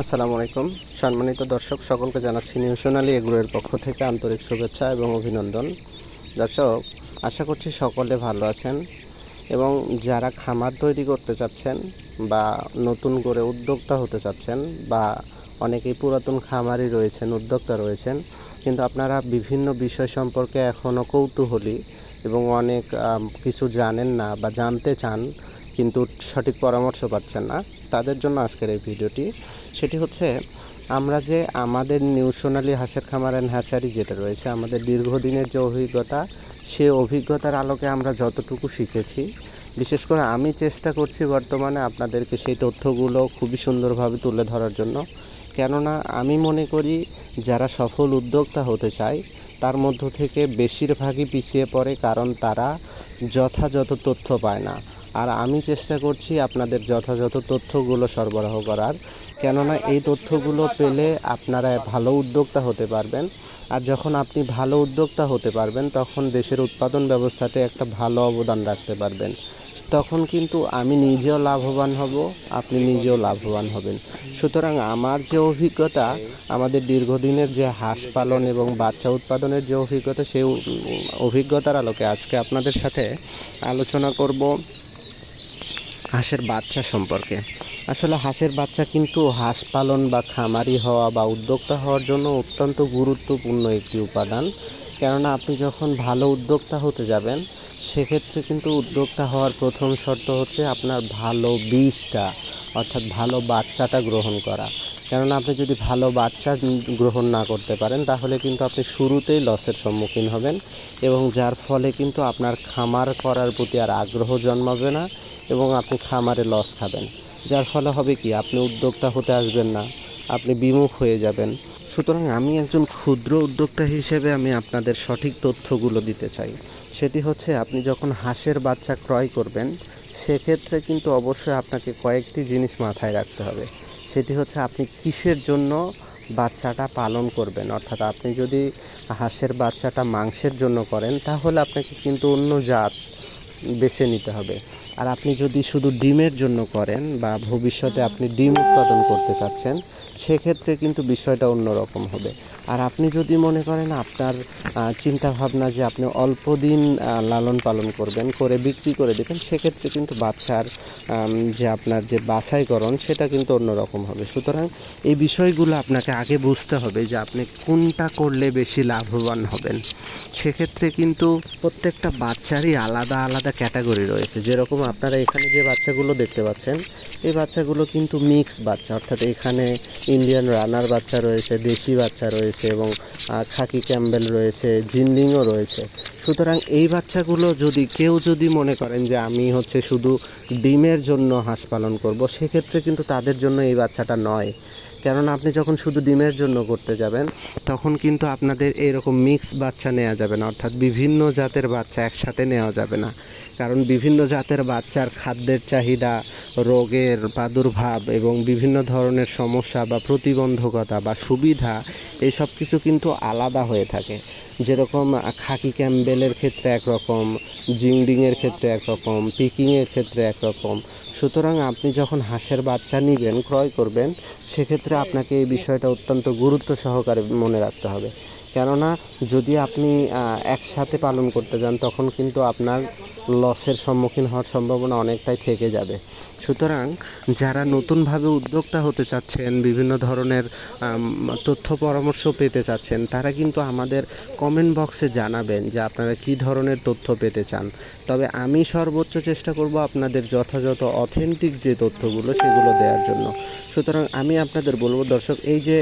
আসসালামু আলাইকুম। সম্মানিত দর্শক, সকলকে জানাচ্ছি নিউ সোনালী এগুলোর পক্ষ থেকে আন্তরিক শুভেচ্ছা এবং অভিনন্দন। দর্শক, আশা করছি সকলে ভালো আছেন এবং যারা খামার তৈরি করতে চাচ্ছেন বা নতুন করে উদ্যোক্তা হতে চাচ্ছেন বা অনেকেই পুরাতন খামারই রয়েছেন, উদ্যোক্তা রয়েছেন, কিন্তু আপনারা বিভিন্ন বিষয় সম্পর্কে এখনও কৌতূহলী এবং অনেক কিছু জানেন না বা জানতে চান কিন্তু সঠিক পরামর্শ পাচ্ছেন না। তাদের জন্য আজকের এই ভিডিওটি, সেটি হচ্ছে আমরা যে আমাদের নিউ সোনালী হাঁসের খামার অ্যান্ড হ্যাচারি যেটা রয়েছে, আমাদের দীর্ঘদিনের যে অভিজ্ঞতা, সে অভিজ্ঞতার আলোকে আমরা যতটুকু শিখেছি, বিশেষ করে আমি চেষ্টা করছি বর্তমানে আপনাদেরকে সেই তথ্যগুলো খুবই সুন্দরভাবে তুলে ধরার জন্য। কেননা আমি মনে করি যারা সফল উদ্যোক্তা হতে চায়, তার মধ্য থেকে বেশিরভাগই পিছিয়ে পড়ে কারণ তারা যথাযথ তথ্য পায় না। আর আমি চেষ্টা করছি আপনাদের যথাযথ তথ্যগুলো সরবরাহ করার। কেননা এই তথ্যগুলো পেলে আপনারা ভালো উদ্যোক্তা হতে পারবেন। আর যখন আপনি ভালো উদ্যোক্তা হতে পারবেন, তখন দেশের উৎপাদন ব্যবস্থাতে একটা ভালো অবদান রাখতে পারবেন। তখন কিন্তু আমি নিজেও লাভবান হব, আপনি নিজেও লাভবান হবেন। সুতরাং আমার যে অভিজ্ঞতা, আমাদের দীর্ঘদিনের যে হাঁস পালন এবং বাচ্চা উৎপাদনের যে অভিজ্ঞতা, সেই অভিজ্ঞতার আলোকে আজকে আপনাদের সাথে আলোচনা করব। হাঁসের বাচ্চা সম্পর্কে। আসলে হাঁসের বাচ্চা কিন্তু হাঁস পালন বা খামারি হওয়া বা উদ্যোক্তা হওয়ার জন্য অত্যন্ত গুরুত্বপূর্ণ একটি উপাদান। কেননা আপনি যখন ভালো উদ্যোক্তা হতে যাবেন, সেক্ষেত্রে কিন্তু উদ্যোক্তা হওয়ার প্রথম শর্ত হচ্ছে আপনার ভালো বীজটা, অর্থাৎ ভালো বাচ্চাটা গ্রহণ করা। কেননা আপনি যদি ভালো বাচ্চা গ্রহণ না করতে পারেন, তাহলে কিন্তু আপনি শুরুতেই লসের সম্মুখীন হবেন এবং যার ফলে কিন্তু আপনার খামার করার প্রতি আর আগ্রহ জন্মাবে না এবং আপনি খামারে লস খাবেন। যার ফলে হবে কি, আপনি উদ্যোক্তা হতে আসবেন না, আপনি বিমুখ হয়ে যাবেন। সুতরাং আমি একজন ক্ষুদ্র উদ্যোক্তা হিসেবে আমি আপনাদের সঠিক তথ্যগুলো দিতে চাই। সেটি হচ্ছে, আপনি যখন হাঁসের বাচ্চা ক্রয় করবেন, সেক্ষেত্রে কিন্তু অবশ্যই আপনাকে কয়েকটি জিনিস মাথায় রাখতে হবে। সেটি হচ্ছে, আপনি কিসের জন্য বাচ্চাটা পালন করবেন? অর্থাৎ আপনি যদি হাঁসের বাচ্চাটা মাংসের জন্য করেন, তাহলে আপনাকে কিন্তু অন্য জাত বেছে নিতে হবে। আর আপনি যদি শুধু ডিমের জন্য করেন বা ভবিষ্যতে আপনি ডিম উৎপাদন করতে চাচ্ছেন, সেক্ষেত্রে কিন্তু বিষয়টা অন্যরকম হবে। আর আপনি যদি মনে করেন আপনার চিন্তা ভাবনা যে আপনি অল্প দিন লালন পালন করবেন, করে বিক্রি করে দেবেন, সেক্ষেত্রে কিন্তু বাচ্চার যে আপনার যে বাছাইকরণ, সেটা কিন্তু অন্যরকম হবে। সুতরাং এই বিষয়গুলো আপনাকে আগে বুঝতে হবে যে আপনি কোনটা করলে বেশি লাভবান হবেন। সেক্ষেত্রে কিন্তু প্রত্যেকটা বাচ্চারই আলাদা আলাদা ক্যাটাগরি রয়েছে। যেরকম আপনারা এখানে যে বাচ্চাগুলো দেখতে পাচ্ছেন, এই বাচ্চাগুলো কিন্তু মিক্স বাচ্চা। অর্থাৎ এখানে ইন্ডিয়ান রানার বাচ্চা রয়েছে, দেশি বাচ্চা রয়েছে এবং খাকি ক্যাম্বেল রয়েছে জিন্ডিংও রয়েছে। সুতরাং এই বাচ্চাগুলো যদি, কেউ যদি মনে করেন যে আমি হচ্ছে শুধু ডিমের জন্য হাঁস পালন করব, সেক্ষেত্রে কিন্তু তাদের জন্য এই বাচ্চাটা নয়। কেননা আপনি যখন শুধু ডিমের জন্য করতে যাবেন, তখন কিন্তু আপনাদের এরকম মিক্স বাচ্চা নেওয়া যাবে না। অর্থাৎ বিভিন্ন জাতের বাচ্চা একসাথে নেওয়া যাবে না। কারণ বিভিন্ন জাতের বাচ্চার খাদ্যের চাহিদা, রোগের প্রাদুর্ভাব এবং বিভিন্ন ধরনের সমস্যা বা প্রতিবন্ধকতা বা সুবিধা এই সব কিছু কিন্তু আলাদা হয়ে থাকে। যেরকম খাকি ক্যাম্বেলের ক্ষেত্রে একরকম, জিংডিংয়ের ক্ষেত্রে একরকম, পিকিংয়ের ক্ষেত্রে একরকম। সুতরাং আপনি যখন হাঁসের বাচ্চা নেবেন, ক্রয় করবেন, সেক্ষেত্রে আপনাকে এই বিষয়টা অত্যন্ত গুরুত্ব সহকারে মনে রাখতে হবে। কেননা যদি আপনি একসাথে পালন করতে যান, তখন কিন্তু আপনার লসের সম্মুখীন হওয়ার সম্ভাবনা অনেকটাই থেকে যাবে। সুতরাং যারা নতুনভাবে উদ্যোক্তা হতে চাচ্ছেন, বিভিন্ন ধরনের তথ্য পরামর্শ পেতে চাচ্ছেন, তারা কিন্তু আমাদের কমেন্ট বক্সে জানাবেন যে আপনারা কী ধরনের তথ্য পেতে চান। তবে আমি সর্বোচ্চ চেষ্টা করব আপনাদের যথাযথ অথেন্টিক যে তথ্যগুলো, সেগুলো দেওয়ার জন্য। সুতরাং আমি আপনাদের বলব, দর্শক, এই যে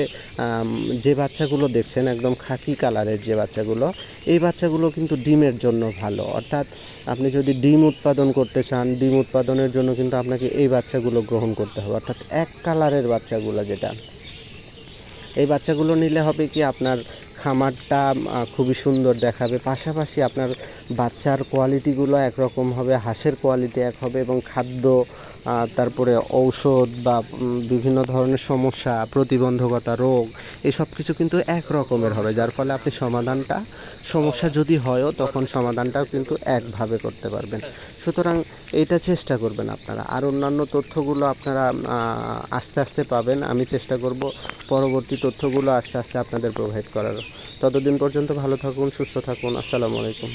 যে বাচ্চাগুলো দেখছেন, একদম খাকি কালারের যে বাচ্চাগুলো, এই বাচ্চাগুলো কিন্তু ডিমের জন্য ভালো। অর্থাৎ আপনি যদি ডিম উৎপাদন করতে চান, ডিম উৎপাদনের জন্য কিন্তু আপনাকে এই বাচ্চাগুলো গ্রহণ করতে হবে। অর্থাৎ এক কালারের বাচ্চাগুলো যেটা, এই বাচ্চাগুলো নিলে হবে কি আপনার খামারটা খুবই সুন্দর দেখাবে। পাশাপাশি আপনার বাচ্চার কোয়ালিটিগুলো একরকম হবে, হাঁসের কোয়ালিটি এক হবে এবং খাদ্য তারপরে ঔষধ বা বিভিন্ন ধরনের সমস্যা, প্রতিবন্ধকতা, রোগ এই সব কিছু কিন্তু এক রকমের হবে, যার ফলে আপনি সমাধানটা, সমস্যা যদি হয়ও তখন সমাধানটাও কিন্তু একভাবে করতে পারবেন। সুতরাং এটা চেষ্টা করবেন আপনারা। আর অন্যান্য তথ্যগুলো আপনারা আস্তে আস্তে পাবেন। আমি চেষ্টা করব পরবর্তী তথ্যগুলো আস্তে আস্তে আপনাদের প্রোভাইড করার। ততদিন পর্যন্ত ভালো থাকুন, সুস্থ থাকুন। আসসালামু আলাইকুম।